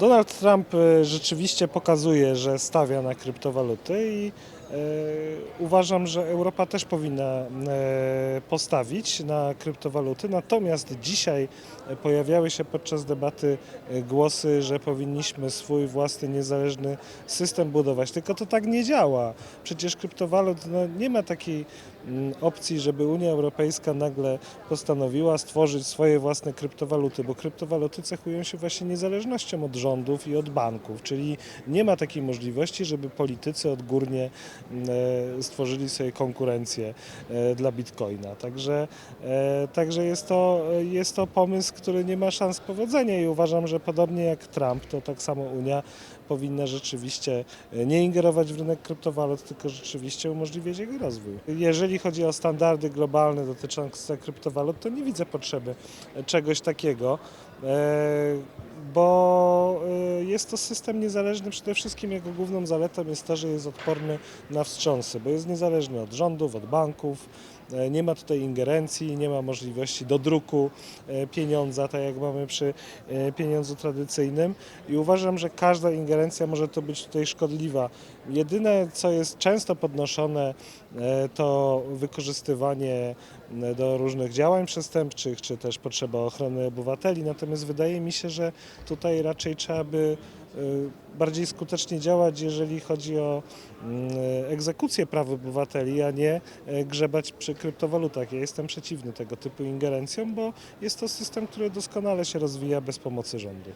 Donald Trump e, rzeczywiście pokazuje, że stawia na kryptowaluty i e, uważam, że Europa też powinna e, postawić na kryptowaluty. Natomiast dzisiaj pojawiały się podczas debaty głosy, że powinniśmy swój własny niezależny system budować. Tylko to tak nie działa. Przecież kryptowalut no, nie ma takiej mm, opcji, żeby Unia Europejska nagle postanowiła stworzyć swoje własne kryptowaluty, bo kryptowaluty cechują się właśnie niezależnością od i od banków, czyli nie ma takiej możliwości, żeby politycy odgórnie mm, e, stworzyli sobie konkurencję e, dla bitcoina. Także, e, także jest, to, jest to pomysł, który nie ma szans powodzenia i uważam, że podobnie jak Trump, to tak samo Unia powinna rzeczywiście nie ingerować w rynek kryptowalut, tylko rzeczywiście umożliwiać jego rozwój. Jeżeli chodzi o standardy globalne dotyczące kryptowalut, to nie widzę potrzeby czegoś takiego, bo jest to system niezależny. Przede wszystkim jego główną zaletą jest to, że jest odporny na wstrząsy, bo jest niezależny od rządów, od banków. E, Nie ma tutaj ingerencji, nie ma możliwości dodruku e, pieniądza, tak jak mamy przy e, pieniądzu tradycyjnym i uważam, że każda ingerencja może to być tutaj szkodliwa. Jedyne, co jest często podnoszone, to wykorzystywanie do różnych działań przestępczych, czy też potrzeba ochrony obywateli, natomiast wydaje mi się, że tutaj raczej trzeba by bardziej skutecznie działać, jeżeli chodzi o mm, egzekucję praw obywateli, a nie e, grzebać przy kryptowalutach. Ja jestem przeciwny tego typu ingerencjom, bo jest to system, który doskonale się rozwija bez pomocy rządu.